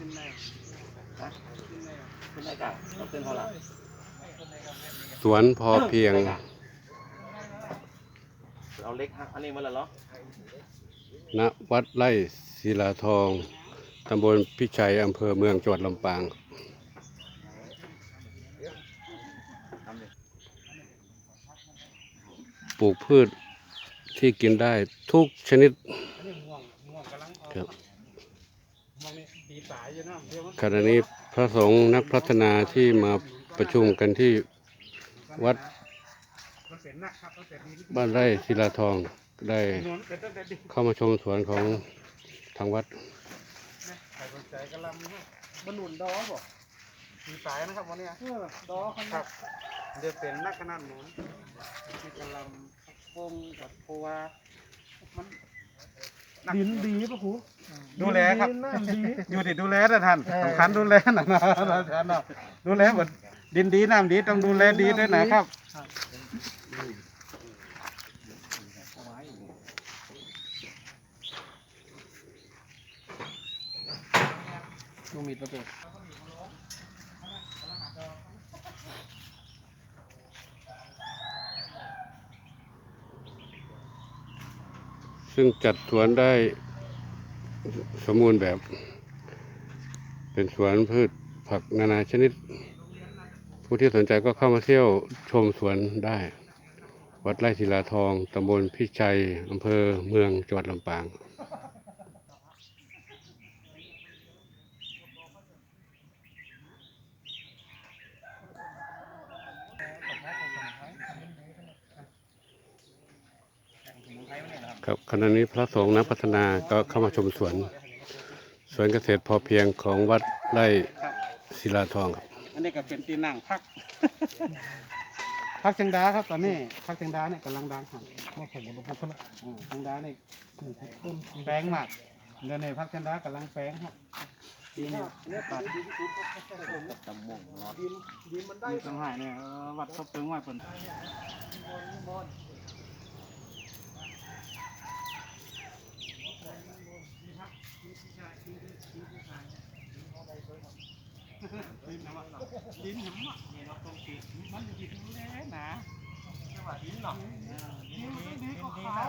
ขึ้นได้กันเราขึ้นเท่าไหร่สวนพอเพียง เอาเล็กฮะอันนี้มันละเหรอณวัดไร่ศิลาทอง ตำบลพิชัย อำเภอเมืองจังหวัดลำปางทำดิปลูกพืชที่กินได้ทุกชนิดอันนี้ม่วงม่วงกำลังออกครับ ขณะนี้พระสงฆ์นักพัฒนาที่มาประชุมกันที่วัดบ้านไร่ศิลาทองได้เข้ามาชมสวนของทางวัดนะใครสนใจกำลังนะบรรนุนดอบอกตีสายนะครับวันนี้ดอครับเดี๋ยวเป็นนักขนาดหนุนมีกำลังโป่งกับโพวามัน ดินดีปะครูดูแลครับอยู่ที่ดูแลนะท่านสำคัญดูแลนะนะท่านนะดูแลหมดดินดีน้ำดีต้องดูแลดีด้วยนะครับลูกมีดประตู ซึ่งจัดสวนได้สมบูรณ์แบบ เป็นสวนพืชผักนานาชนิด ผู้ที่สนใจก็เข้ามาเที่ยวชมสวนได้ วัดไร่ศิลาทองตำบลพิชัยอำเภอเมืองจังหวัดลำปาง ครับขณะนี้พระสงฆ์นักพัฒนาก็เข้ามาชมสวน สวนเกษตรพอเพียงของวัดไร่ศิลาทองครับ อันนี้ก็เป็นตีนั่งพัก พักเชียงดาครับตอนนี้พักเชียงดาเนี่ยกำลังดังครับมาผมกับพวกคนละเชียงดาเนี่ยแปลงมากเดี๋ยวนี้พักเชียงดากำลังแปลงครับปีนี้ตัดตำม่วงเนาะมีสังหายเนี่ยเอ่อวัดเขาเปิงไว้เปิ่น ดินหำ อะดินหำอะเนี่ยเราต้องติดมันอยู่ที่ดูแลนะจังหวะดินหรอดินมันดีกว่าเขา